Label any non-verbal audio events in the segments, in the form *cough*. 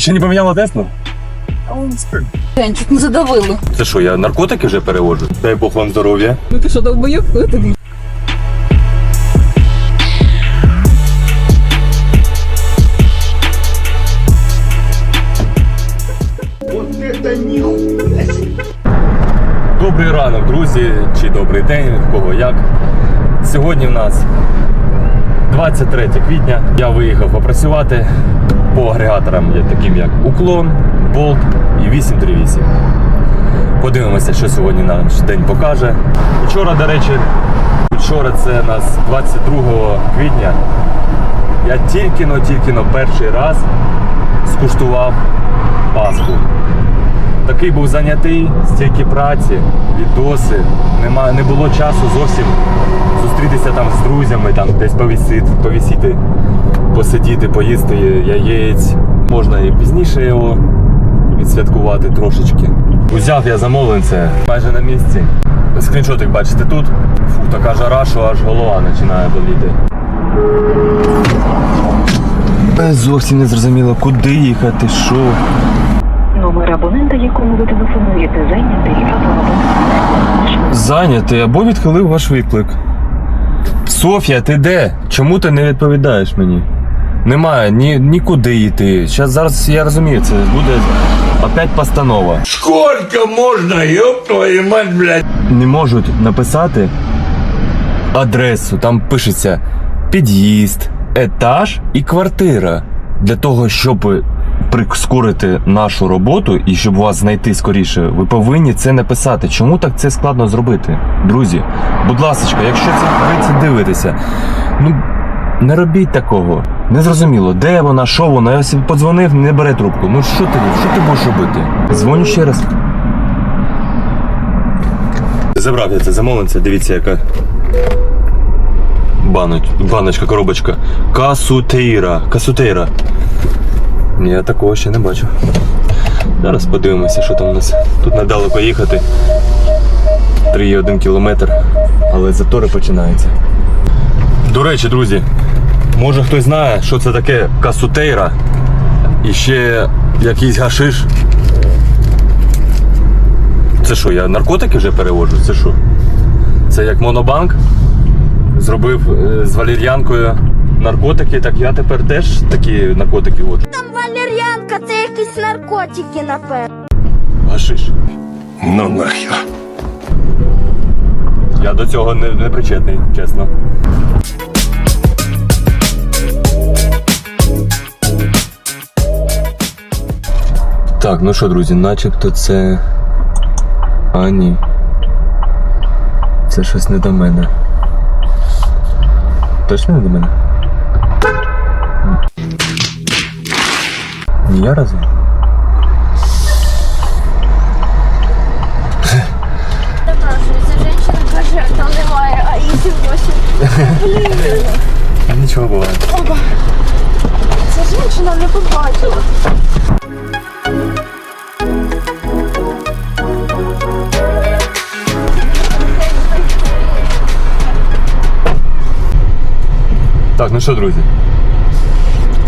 Ще не поміняла Теслу? Денчик, ми задавили. Це що, я наркотики вже переводжу? Дай Бог вам здоров'я. Ну ти що, довбойок? Добрий ранок, друзі, чи добрий день, в кого як. Сьогодні в нас 23 квітня. Я виїхав попрацювати по агрегаторам, таким як Уклон, Болт і 838. Подивимося, що сьогодні наш день покаже. Вчора, до речі, вчора це у нас 22 квітня. Я тільки-но, тільки-но перший раз скуштував Пасху. Такий був зайнятий, стільки праці, відоси. Нема, не було часу зовсім зустрітися там з друзями, там десь повісити, повісіти, посидіти, поїсти яєць. Можна і пізніше його відсвяткувати трошечки. Узяв я замовленце майже на місці. Скріншотик бачите тут. Фу, така жара, що аж голова починає боліти. Зовсім не зрозуміло, куди їхати, що. Номер абонента, якому ви телефонуєте, зайнятий або. Зайнятий або відхилив ваш виклик. Софія, ти де? Чому ти не відповідаєш мені? Немає ні, нікуди йти. Зараз, зараз я розумію, це буде опять постанова. Сколько можно, ёб твою мать, блядь? Не можуть написати адресу. Там пишеться під'їзд, етаж і квартира. Для того, щоб прискорити нашу роботу і щоб вас знайти скоріше, ви повинні це написати. Чому так це складно зробити? Друзі, будь ласка, якщо це ви це дивитеся, ну не робіть такого. Незрозуміло, де вона, що вона. Я подзвонив, не бере трубку. Ну що ти, що ти будеш робити? Дзвоню ще раз. Забрав я це замовленце, дивіться, яка баноч, баночка, коробочка. Касутейра. Касутейра. Я такого ще не бачив. Зараз подивимося, що там у нас. Тут недалеко їхати. 3,1 кілометр, але затори починаються. До речі, друзі, може хтось знає, що це таке касутейра і ще якийсь гашиш. Це що, я наркотики вже переводжу? Це що? Це як монобанк зробив е, з валір'янкою наркотики, так я тепер теж такі наркотики воджу. Валер'янка, це якісь наркотики, напевно. Гашиш. Ну нахер. Я до цього не, не причетний, чесно. Так, ну що, друзі, начебто це. А, ні. Це щось не до мене. Точно не до мене? Ні, я разом. Ця жінка каже, там немає, а її носить. Нічого буває. Ця жінка не побачила. Так, ну що, друзі?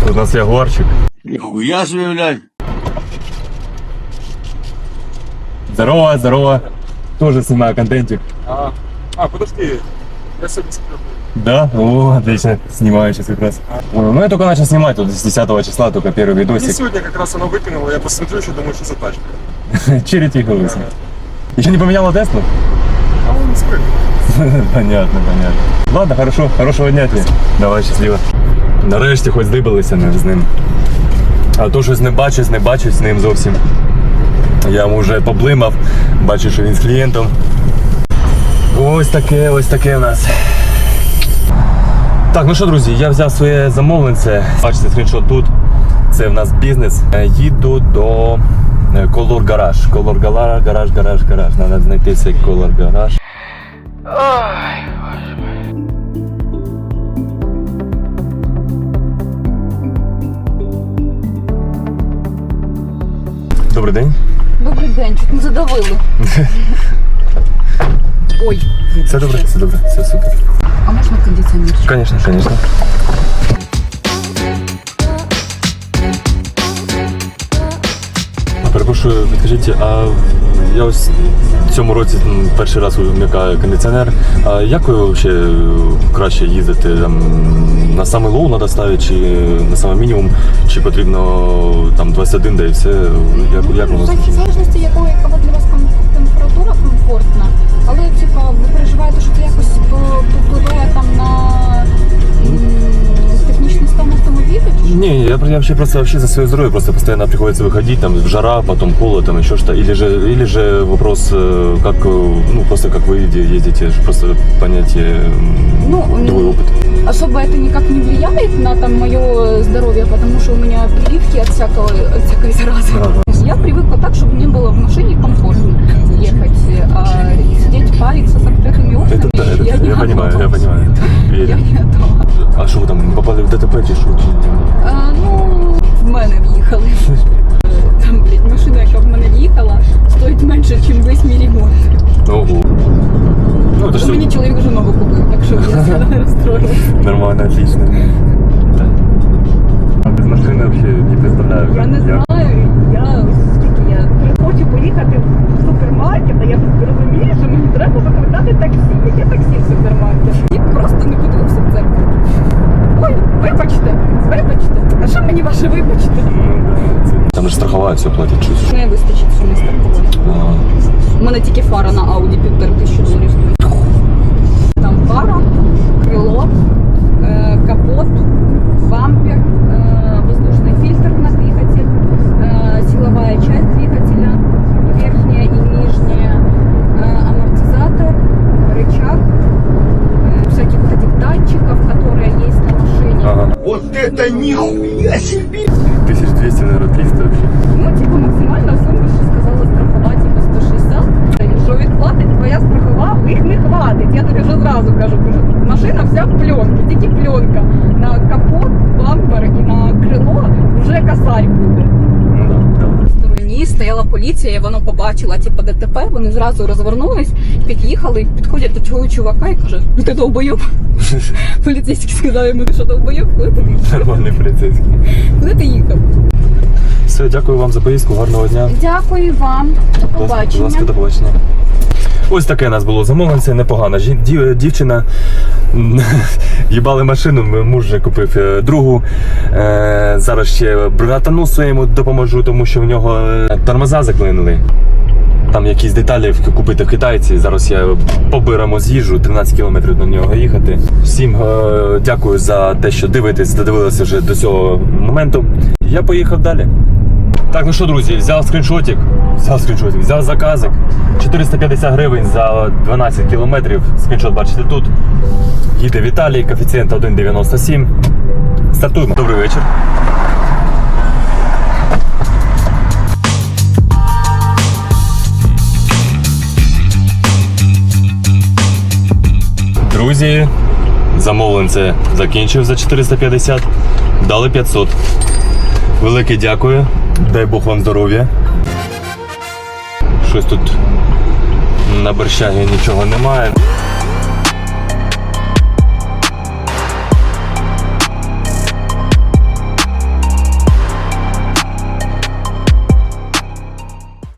Тут у нас ягуарчик. Нихуя себе, блядь. Здорово, здорово. Тоже снимаю контентик. А, а, подожди, я сегодня сплю. Да? О, отлично. Снимаю сейчас как раз. Ой, Ну, я только начал снимать тут с 10 числа, только первый Мне видосик. сегодня как раз оно выкинуло, я посмотрю еще, думаю, что за тачка. *laughs* Черри тихо высадил. Еще не поменяла Теслу? А он не спрыгнул. *laughs* Понятно, понятно. Ладно, хорошо, хорошого дня тебе. Давай, щасливо. Нарешті хоч здибалися з ним. А то щось не бачусь, не бачусь з ним зовсім. Я вже поблимав, бачу, що він з клієнтом. Ось таке, ось таке в нас. Так, ну що, друзі, я взяв своє замовленце. Бачите, скріншот тут. Це в нас бізнес. Їду до Color Garage. Color Garage, гараж, гараж, гараж. Треба знайти цей Color Garage. Добрий день. Добрий денчик, ми задавили. *laughs* Ой, Все добре, все добре, все супер. а можна кондиціонер? Конечно, конечно. Перепрошую, підкажіть, а я ось в цьому році м, перший раз вмикаю кондиціонер. А як ви взагалі краще їздити? Там, на самий лоу треба ставити, чи на самий мінімум, чи потрібно там 21, да і все? Як, як воно? В залежності якого яка для вас ком- температура комфортна, але типа ви переживаєте, що це якось по- повпливає там на я, я вообще просто вообще за свое здоровье просто постоянно приходится выходить, там жара, потом холод, там еще что. Или же, или же вопрос, э, как, э, ну просто как вы ездите, просто понять м, Ну, другой опыт. Особо это никак не влияет на там мое здоровье, потому что у меня прививки от всякого, от всякой заразы. Ага. Я привыкла так, чтобы мне было в машине комфортно ехать, а сидеть париться с открытыми окнами. Это да, это, я, не понимаю, готова. я понимаю. Я не готова. А що ви там попали в ДТП чи що? А, ну, в мене в'їхали. Там, блядь, машина, яка в мене в'їхала, стоїть менше, ніж весь мій ремонт. Ого. Ну, это У мені чоловік вже нову купив, так що я *laughs* розстроїлася. нормально, отлично. А без машины вообще не представляю. Я не знаю, я У мене тільки фара на Audi півтори тисячі доларів стоїть. Там фара, крило, е, капот, бампер, е, воздушный фильтр на двигатель, е, силовая часть двигателя, верхняя и нижняя, е, амортизатор, рычаг, е, всяких вот этих датчиков, которые есть на машине. Ага. Вот это нихуя себе! 1200, наверное, 300 вообще. Ну, типу, твоя страхова, їх не хватить. Я тобі вже зразу кажу, машина вся в пленці, тільки пленка. На капот, бампер і на крило вже косарь буде. Ну. В стороні стояла поліція, і воно побачила, типу, ДТП, вони зразу розвернулись, під'їхали, підходять до цього чувака і кажуть, ну ти довбойоб. *laughs* Поліцейський сказав йому, ти що довбойоб, куди ти, Нормальний поліцейський. куди ти їхав? Все, дякую вам за поїздку, гарного дня. Дякую вам. До ласка, Будь ласка, до побачення. Ось таке у нас було замовлення, це непогана дів- дівчина. *laughs* Їбали машину, муж вже купив е, другу. Е, зараз ще братану своєму допоможу, тому що в нього е, тормоза заклинили. Там якісь деталі купити в китайці. Зараз я побирamo з'їжджу, 13 кілометрів до нього їхати. Всім е, дякую за те, що дивитесь, додивилися вже до цього моменту. Я поїхав далі. Так, ну що, друзі, взяв скріншотик, взяв скріншотик, взяв заказик. 450 гривень за 12 кілометрів. Скріншот бачите тут. Їде Віталій, коефіцієнт 1,97. Стартуємо. Добрий вечір. Друзі, замовленце закінчив за 450, дали 500. Велике дякую. Дай Бог вам здоров'я. Щось тут на борщагі нічого немає.